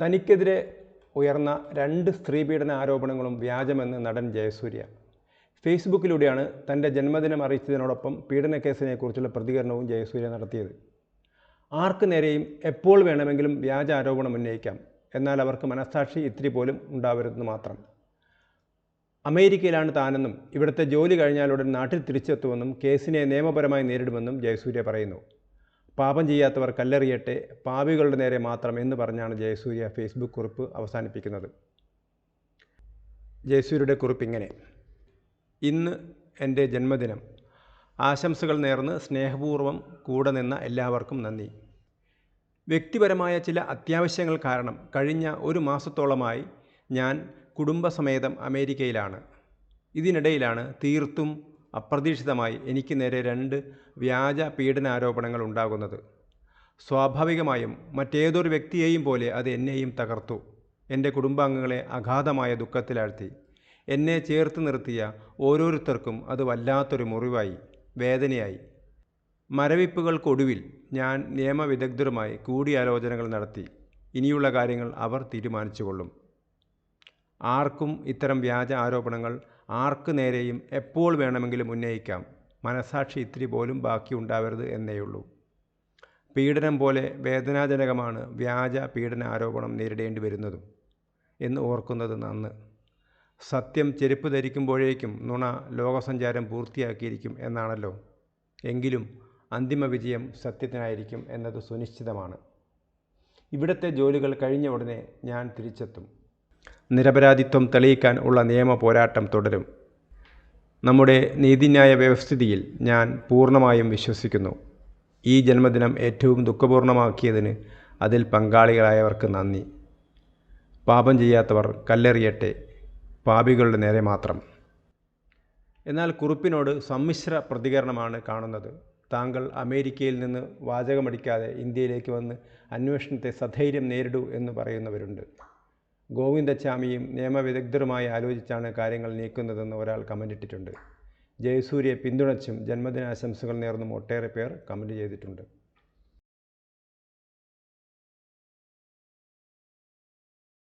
തനിക്കെതിരെ ഉയർന്ന രണ്ട് സ്ത്രീപീഡന ആരോപണങ്ങളും വ്യാജമെന്ന് നടൻ ജയസൂര്യ. ഫേസ്ബുക്കിലൂടെയാണ് തന്റെ ജന്മദിനം അറിയിച്ചതിനോടൊപ്പം പീഡനക്കേസിനെക്കുറിച്ചുള്ള പ്രതികരണവും ജയസൂര്യ നടത്തിയത്. ആർക്ക് നേരെയും എപ്പോൾ വേണമെങ്കിലും വ്യാജ ആരോപണം ഉന്നയിക്കാം. എന്നാൽ അവർക്ക് മനസ്സാക്ഷി ഇത്തിരി പോലും ഉണ്ടാവരുതെന്ന് മാത്രം. അമേരിക്കയിലാണ് താനെന്നും ഇവിടുത്തെ ജോലി കഴിഞ്ഞാലുടൻ നാട്ടിൽ തിരിച്ചെത്തുമെന്നും കേസിനെ നിയമപരമായി നേരിടുമെന്നും ജയസൂര്യ പറയുന്നു. പാപം ചെയ്യാത്തവർ കല്ലെറിയട്ടെ പാപികളുടെ നേരെ മാത്രം എന്ന് പറഞ്ഞാണ് ജയസൂര്യ ഫേസ്ബുക്ക് കുറിപ്പ് അവസാനിപ്പിക്കുന്നത്. ജയസൂര്യയുടെ കുറിപ്പ് ഇങ്ങനെ. ഇന്ന് എന്റെ ജന്മദിനം. ആശംസകൾ നേർന്ന് സ്നേഹപൂർവം കൂടെ നിന്ന എല്ലാവർക്കും നന്ദി. വ്യക്തിപരമായ ചില അത്യാവശ്യങ്ങൾ കാരണം കഴിഞ്ഞ ഒരു മാസത്തോളമായി ഞാൻ കുടുംബസമേതം അമേരിക്കയിലാണ്. ഇതിനിടയിലാണ് തീർത്തും അപ്രതീക്ഷിതമായി എനിക്ക് നേരെ രണ്ട് വ്യാജ പീഡനാരോപണങ്ങൾ ഉണ്ടാകുന്നത്. സ്വാഭാവികമായും മറ്റേതൊരു വ്യക്തിയെയും പോലെ അത് എന്നെയും തകർത്തു. എന്റെ കുടുംബാംഗങ്ങളെ അഗാധമായ ദുഃഖത്തിലാഴ്ത്തി. എന്നെ ചേർത്ത് നിർത്തിയ ഓരോരുത്തർക്കും അത് വല്ലാത്തൊരു മുറിവായി വേദനയായി. മരവിപ്പുകൾക്കൊടുവിൽ ഞാൻ നിയമവിദഗ്ധരുമായി കൂടിയാലോചനകൾ നടത്തി. ഇനിയുള്ള കാര്യങ്ങൾ അവർ തീരുമാനിച്ചുകൊള്ളും. ആർക്കും ഇത്തരം വ്യാജ ആരോപണങ്ങൾ ആർക്ക് നേരെയും എപ്പോൾ വേണമെങ്കിലും ഉന്നയിക്കാം. മനസാക്ഷി ഇത്തിരി പോലും ബാക്കി ഉണ്ടാവരുത് എന്നേയുള്ളൂ. പീഡനം പോലെ വേദനാജനകമാണ് വ്യാജ പീഡന ആരോപണം നേരിടേണ്ടി വരുന്നതും എന്ന് ഓർക്കുന്നത് നന്ന്. സത്യം ചെരുപ്പ് ധരിക്കുമ്പോഴേക്കും നുണ ലോകസഞ്ചാരം പൂർത്തിയാക്കിയിരിക്കും എന്നാണല്ലോ. എങ്കിലും അന്തിമ വിജയം സത്യത്തിനായിരിക്കും എന്നത് സുനിശ്ചിതമാണ്. ഇവിടുത്തെ ജോലികൾ കഴിഞ്ഞ ഉടനെ ഞാൻ തിരിച്ചെത്തും. നിരപരാധിത്വം തെളിയിക്കാൻ ഉള്ള നിയമ പോരാട്ടം തുടരും. നമ്മുടെ നീതിന്യായ വ്യവസ്ഥിതിയിൽ ഞാൻ പൂർണമായും വിശ്വസിക്കുന്നു. ഈ ജന്മദിനം ഏറ്റവും ദുഃഖപൂർണമാക്കിയതിന് അതിൽ പങ്കാളികളായവർക്ക് നന്ദി. പാപം ചെയ്യാത്തവർ കല്ലെറിയട്ടെ പാപികളുടെ നേരെ മാത്രം. എന്നാൽ കുറിപ്പിനോട് സമ്മിശ്ര പ്രതികരണമാണ് കാണുന്നത്. താങ്കൾ അമേരിക്കയിൽ നിന്ന് വാചകമടിക്കാതെ ഇന്ത്യയിലേക്ക് വന്ന് അന്വേഷണത്തെ സധൈര്യം നേരിടൂ എന്ന് പറയുന്നവരുണ്ട്. ഗോവിന്ദച്ചാമിയും നിയമവിദഗ്ധരുമായി ആലോചിച്ചാണ് കാര്യങ്ങൾ നീക്കുന്നതെന്ന് ഒരാൾ കമന്റ് ഇട്ടിട്ടുണ്ട്. ജയസൂര്യയെ പിന്തുണച്ചും ജന്മദിനാശംസകൾ നേർന്നും ഒട്ടേറെ പേർ കമന്റ് ചെയ്തിട്ടുണ്ട്.